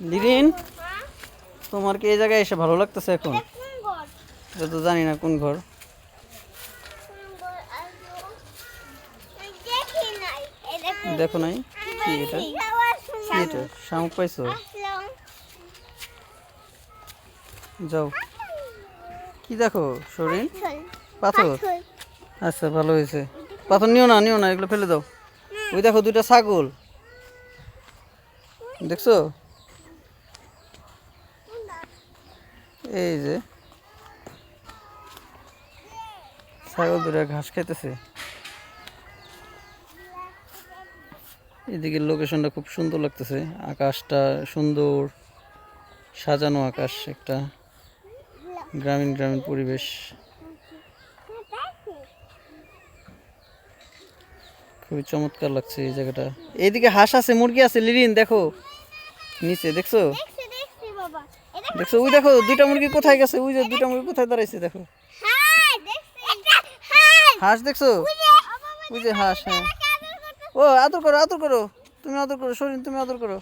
লিরিন তোমার কি এই জায়গায় এসে ভালো লাগতেছে এখন? এটা তো জানি না কোন ঘর। দেখি নাই। কি? এটা? কি এটা? শামুক পাইছো? যাও। কি দেখো শরীর পাথর। আচ্ছা ভালো হয়েছে। পাথর নিও না নিও না এগুলো ফেলে দাও। ওই দেখো দুইটা ছাগল। দেখছ? এই যে। ছাগল দুটা ঘাস খাইতেছে। এদিকে লোকেশনটা খুব সুন্দর লাগতেছে। আকাশটা সুন্দর, সাজানো আকাশ একটা গ্রামীণ গ্রামীণ পরিবেশ। খুবই চমৎকার লাগছে এই জায়গাটা। এইদিকে হাঁস আছে, মুরগি আছে, লিরিন দেখো। নিচে, দেখছ? দেখছি? ওই দেখো দুইটা মুরগি কোথায় গেছে? ওই যে দুইটা মুরগি কোথায় দাঁড়াইছে দেখো। হাঁস দেখছ? ওই যে হাঁস হ্যাঁ। ও আদর করো আদর করো। তুমি আদর করো শরীর তুমি আদর করো।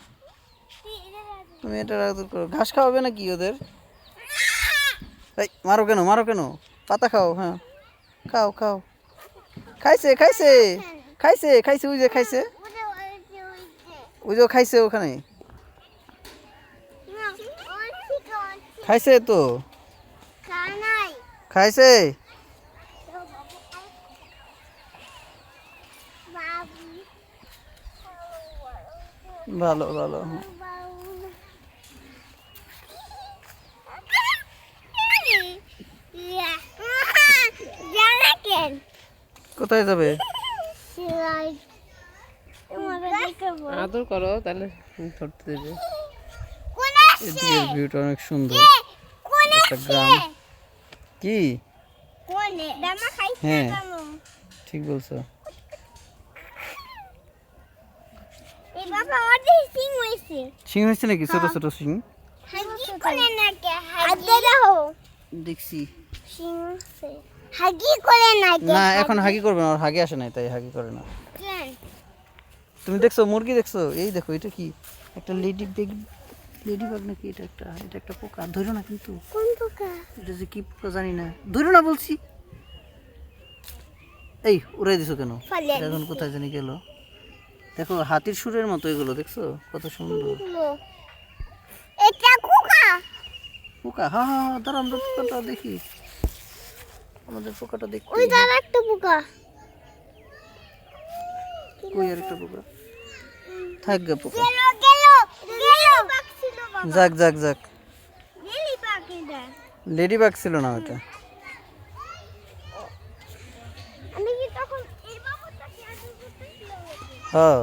তুমি এটা আদর করো। ঘাস খাওয়াবে নাকি ওদের? এই মারো কেন মারো কেন? পাতা খাও হ্যাঁ। খাও খাও। খাইছে খাইছে। খাইছে খাইছে ওই যে খাইছে। ওই যে খাইছে ওখানে। খাইছে তো? খাইছে? ভালো ভালো হ্যাঁ। কোথায় যাবে? আদর করো তাহলে ধরতে দেবে। এদিকের ভিউটা অনেক সুন্দর। একটা গ্রাম। কি? হ্যাঁ। ঠিক বলছো। এই বাবা অর্ধেক সিং হয়েছে নাকি? ছোট ছোট সিং? না কে হাগি। দাও। দেখছি। হাগি করে না না এখন হাগি করবে না। ওর হাগি আসে নাই তাই হাগি করে না। তুমি দেখছ? মুরগি দেখছ? এই দেখো এটা কি? একটা লেডি বেগ লেডি বাগ নাকি এটা একটা এটা একটা পোকা? ধরো না কিন্তু। কোন পোকা? এটা যে কি পোকা জানি না। ধরো না বলছি। এই উড়াই দিছো কেন? এখন কোথায় জানি গেল। দেখো হাতির সুরের মতো এগুলো দেখছ? কত সুন্দর। এটা পোকা? হ্যাঁ হ্যাঁ হ্যাঁ দাঁড়া আমরা পোকাটা দেখি। আমাদের পোকাটা দেখি ওই দাঁড়া একটা পোকা। কই আর একটা পোকা? থাক গে পোকা গেল গেল গেল বাক ছিল বাবা যাক যাক যাক। লেডি বাগ ছিল না ওটা। হ্যাঁ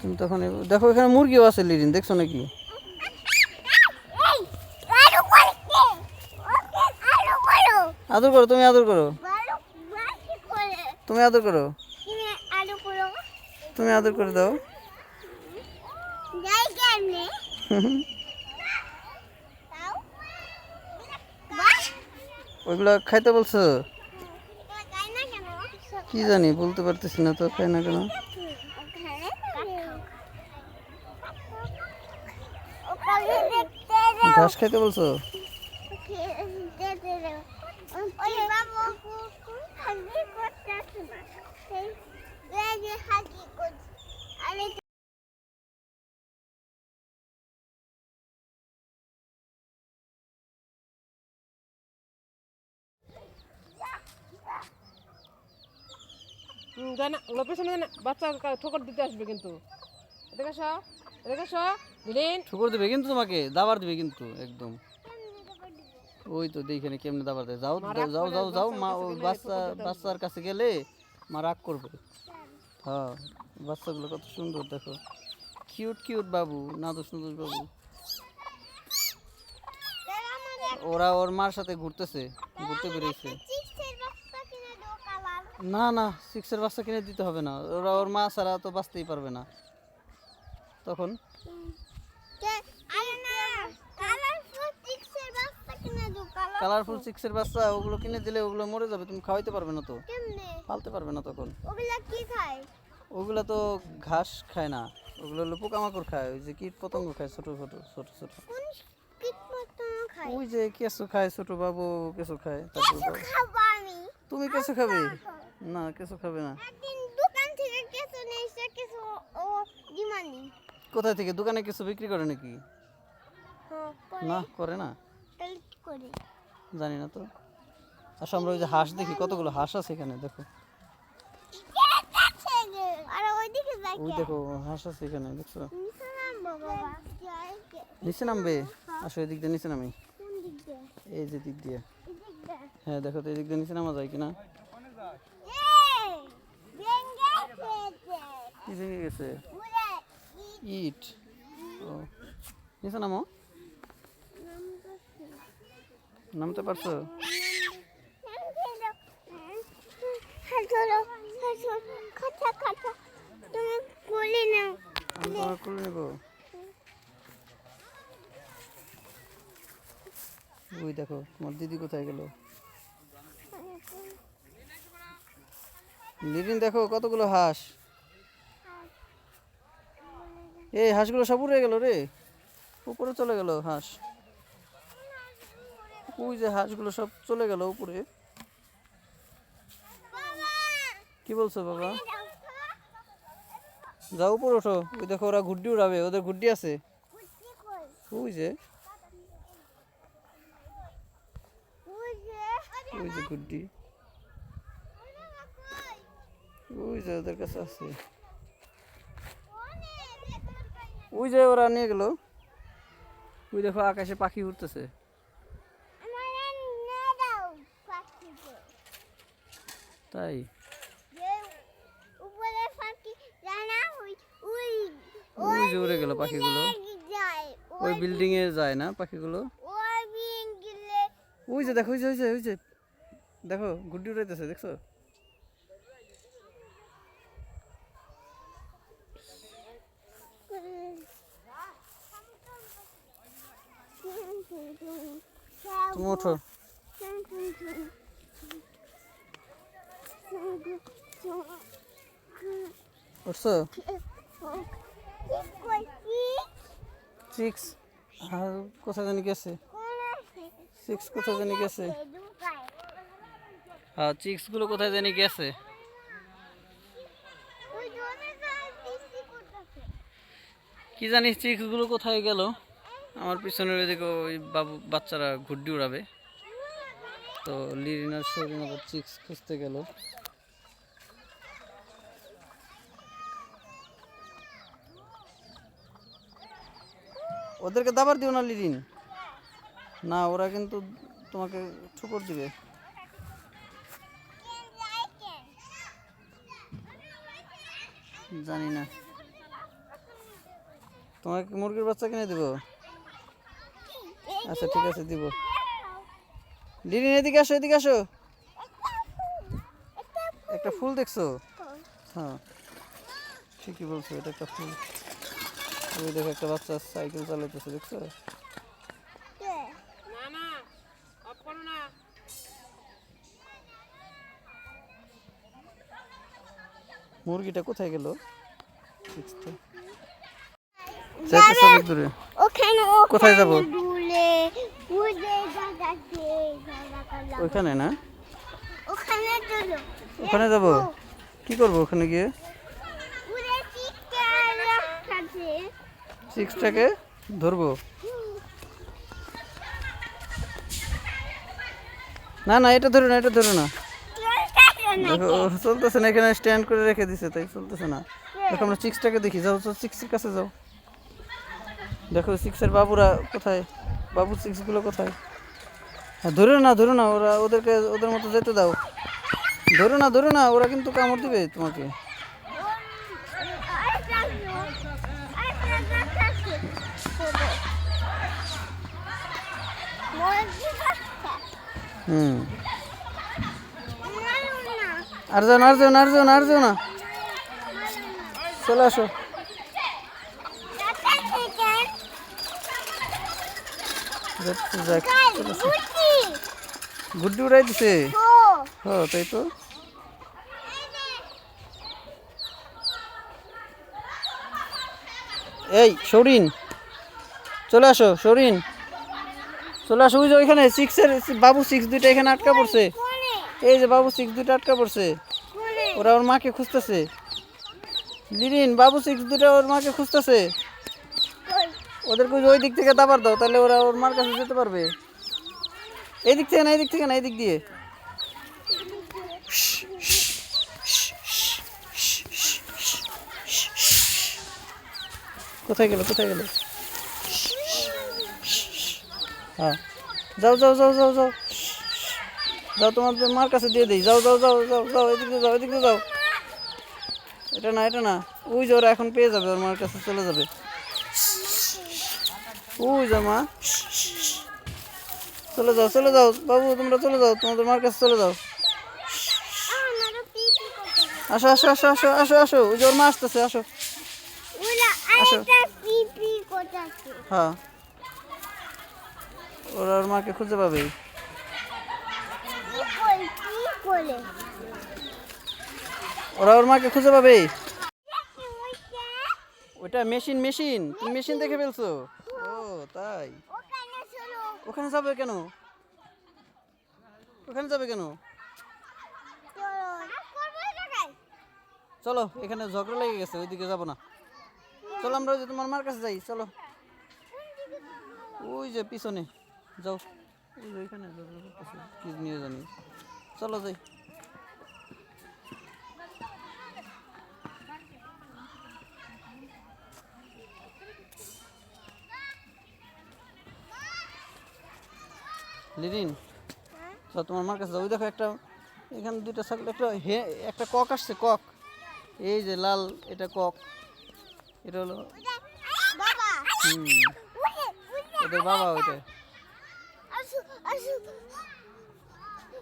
তুমি তখন দেখো এখানে মুরগিও আছে লিরিন দেখছ নাকি? আদর করো তুমি আদর করো। তুমি আদর করো। তুমি আদর করে দাও যাই কেমনে তাও বাহ ওইগুলো খাইতে বলছো? কি জানি বলতে পারতেছি না তো খাই না কেন? ঘাস খাইতে বলছো দেখতে দাও ওই বাবু হাগি করতেছে না সেই যে হাগি করছে আরে হুম, না ওগুলো পেছনে দেয় না। বাচ্চা ঠোকর দিতে আসবে কিন্তু। এদিকে আসো এদিকে আসো দিদিন। শুকর দেবে কিন্তু তোমাকে দাবার দেবে কিন্তু একদম। ওই তো দেখে কেমনে দাবার দেয়। যাও যাও যাও যাও যাও মা ওই বাচ্চা বাচ্চার কাছে গেলে মা রাগ করবে। হ্যাঁ বাচ্চাগুলো কত সুন্দর দেখো। কিউট কিউট বাবু নাদুস নাদুস বাবু। ওরা ওর মার সাথে ঘুরতেছে ঘুরতে বেরিয়েছে চিপসের বস্তা কিনে দাও কালার না না সিক্সের বাচ্চা কিনে দিতে হবে না। ওরা ওর মা ছাড়া তো বাঁচতেই পারবে না। তখন? কালারফুল সিক্সের বাচ্চা ওগুলো কিনে দিলে ওগুলো মরে যাবে তুমি খাওয়াইতে পারবে না তো। পালতে পারবে না তখন। ওগুলা তো ঘাস খায় না। ওগুলো হলো পোকামাকড় খায় ওই যে কীট পতঙ্গ খায় ছোট ছোট ছোট ছোট। ওই যে কেঁচো খায় ছোট বাবু কেঁচো খায় তুমি কেঁচো খাবে? না কেঁচো খাবে না। একদিন দোকান থেকে নিয়ে এসে কেঁচো ও ডিমান্ডিং কোথায় থেকে? দোকানে কিছু বিক্রি করে নাকি? হ্যাঁ না করে না। তাহলে কি করি? জানি না তো। আসলে আমরা ওই যে হাঁস দেখি কতগুলো হাঁস আছে এখানে? দেখো। ওই দেখো হাঁস আছে এখানে দেখছ? নিচে নামবো আসো এদিক দিয়ে নিচে নামি। এই যে দিক দিয়ে। হ্যাঁ দেখো তো এদিক দিয়ে নিচে নামা যায় কিনা? কি ভেঙে গেছে। ইট। ও। নিচে নামো? নামতে পারছ? খুলে নেব। ওই দেখো তোমার দিদি কোথায় গেল? লিরিন দেখো কতগুলো হাঁস। এই হাঁসগুলো সব উড়ে গেল রে। উপরে চলে গেল হাঁস। ওই যে হাঁসগুলো সব চলে গেল উপরে। কি বলছো বাবা? যাও উপরে ওঠো। ওই দেখো ওরা ঘুড্ডি উড়াবে। ওদের ঘুড্ডি আছে? ওই যে। ওই যে গুড্ডি ওই যে ওদের কাছে আছে। ওই যে ওরা নিয়ে গেল। ওই দেখো আকাশে পাখি উঠতেছে তাই? ওই যে উড়ে গেল পাখিগুলো। ওই বিল্ডিং এ যায় না পাখিগুলো। ওই যে দেখো ওই যে ওই যে। দেখো, গুড্ডি উড়াইতেছে, দেখছ? তুমি ওঠো উঠছো সিক্স আর কোথায় জানি গেছে? সিক্স কোথায় জানি গেছে? হ্যাঁ চিক্সগুলো কোথায় জানি গেছে? কি জানি চিক্সগুলো কোথায় গেল? আমার পিছনের ওইদিকে ওই বাবু, বাচ্চারা ঘুড্ডি উড়াবে। তো লিরিনার শরীর আবার চিক্স খুঁজতে গেল। ওদেরকে দাবার দিও না, লিরিন। না, ওরা কিন্তু তোমাকে ঠুকর দিবে। জানি না। তোমাকে মুরগির বাচ্চা কিনে দিব? আচ্ছা ঠিক আছে দিব। লিরিন এদিকে আসো এদিকে আসো। একটা ফুল দেখছ? হ্যাঁ। ঠিকই বলছো এটা একটা ফুল। ওই দেখো একটা বাচ্চা সাইকেল চালাতেছে দেখছ? মুরগিটা কোথায় গেল? কোথায় যাব? ওইখানে না? ওখানে চলো। ওখানে যাব? কি করব ওখানে গিয়ে? সিক্সটাকে ধরবো? না না এটা ধরো না এটা ধরো না। দেখো চলতেছে না এখানে স্ট্যান্ড করে রেখে দিছে তাই চলতেছে না। দেখো আমরা সিক্সটাকে দেখি। যাও সিক্সের কাছে যাও। দেখো সিক্সের বাবুরা কোথায়? বাবু সিক্সগুলো কোথায়? হ্যাঁ ধরো না ধরো না, ওরা ওদেরকে, ওদের মতো যেতে দাও। ধরো না ধরো না, ওরা কিন্তু কামড় দিবে তোমাকে। হুম। আর যাও না আর যাও না আর যাও না আর যাও না চলে আসো যাচ্ছে, যাক, চলে আসো। গুড্ডি উড়াই দিছে? তাই তো? এই সরিন চলে আসো সরিন চলে আসো ওই যে ওইখানে সিক্সের বাবু সিক্স দুইটা এখানে আটকা পড়ছে। এই যে বাবু সিক্স দুইটা আটকা পড়ছে। ওরা ওর মাকে খুঁজতেছে। লিরিন বাবু সিক্স দুটা ওর মাকে খুঁজতেছে। ওদেরকে ওই ওই দিক থেকে দাবার দাও তাহলে ওরা ওর মার কাছে যেতে পারবে। এই দিক থেকে না এই দিক থেকে না এই দিক দিয়ে। কোথায় গেল কোথায় গেল? হ্যাঁ। যাও যাও যাও যাও যাও। যাও তোমাদের মার কাছে দিয়ে দিই। যাও যাও যাও যাও যাও এদিক দিয়ে যাও এদিক দিয়ে যাও। এটা না এটা না। ওই যে ওরা এখন পেয়ে যাবে ওর মার কাছে চলে যাবে। ওই যে মা। চলে যাও চলে যাও। বাবু, তোমরা চলে যাও, তোমাদের মার কাছে চলে যাও। আসো আসো আসো আসো আসো আসো। ওই ওর মা আসতেছে, আসো। করতেছে হ্যাঁ। ওরা ওর মাকে খুঁজে পাবে। ওরা ওর মাকে খুঁজে পাবে। ওইটা মেশিন মেশিন। তুমি মেশিন দেখে ফেলছো। ও তাই ওখানে চলো ওখানে যাবে কেন ওখানে যাবে কেন চলো এখানে ঝগড়া লেগে গেছে ওইদিকে যাব না চলো আমরা ওই যে তোমার মার কাছে যাই চলো ওই যে পিছনে যাও ওই যে ওইখানে কি নিয়ে জানি চলো যাই লিরিন? চল তোমার মার কাছে ওই দেখো একটা, এখানে দুইটা ছাগল, একটা হে, একটা কক আসছে, কক। এই যে লাল, এটা কক। এটা হলো ওদের বাবা ওইটা।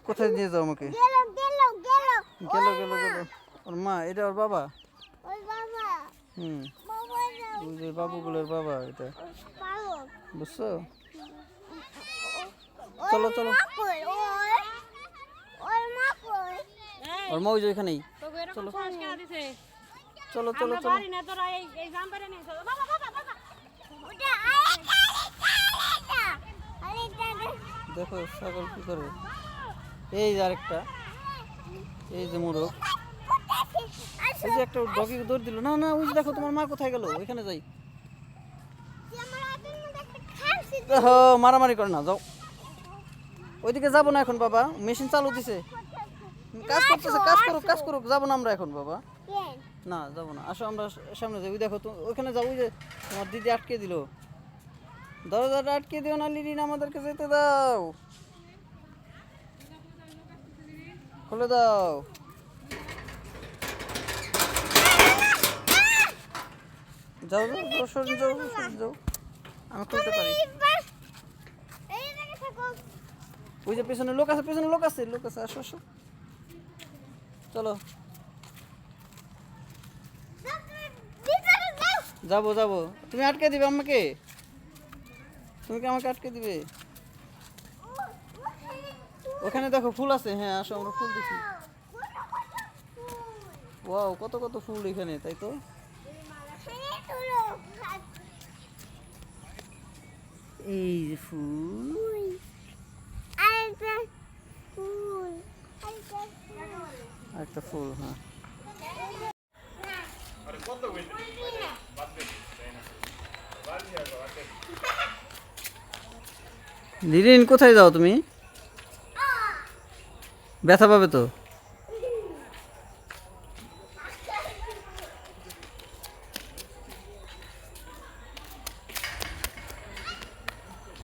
কোথায় নিয়ে যাও আমাকে? গেল গেল গেল। ওর মা, এটা ওর বাবা? হুম। বাবুগুলোর বাবা এটা বুঝছ? চলো চলো। ওই ওর মা যে ওইখানেই। চলো। চলো চলো দেখো ছাগল কি করবে এই যে আরেকটা। এই যে মোরগ। এই যে একটা ডগি দৌড় দিল। না না ওই যে দেখো তোমার মা কোথায় গেল? ওইখানে যাই। মারামারি করে না যাও। ওইদিকে যাব না এখন বাবা। মেশিন চালু দিছে। কাজ করতেছে কাজ করুক কাজ করুক যাব না আমরা এখন বাবা। না যাব না। আসো আমরা সামনে যাই। ওই দেখো তো ওইখানে যাব ওই যে তোমার দিদি আটকে দিল। দরজাটা আটকে দিও না লিরিন আমাদেরকে যেতে দাও। খুলে দাও। যাও যাও যাও যাও আমি খুলতে পারি এইবার এই জায়গায় থাকো ওই যে পেছনে লোক আছে, পেছনে লোক আছে লোক আছে, আসো আসো। চলো। যাব যাব। তুমি আটকে দিবে আমাকে? তুমি কি আমাকে আটকে দিবে? ওখানে দেখো ফুল আছে। হ্যাঁ আসো, আমরা ফুল দেখি। ওয়াও, কত কত ফুল এখানে, তাই তো? এই ফুল। একটা ফুল। হ্যাঁ। দিদিন কোথায় যাও তুমি? ব্যথা পাবে তো?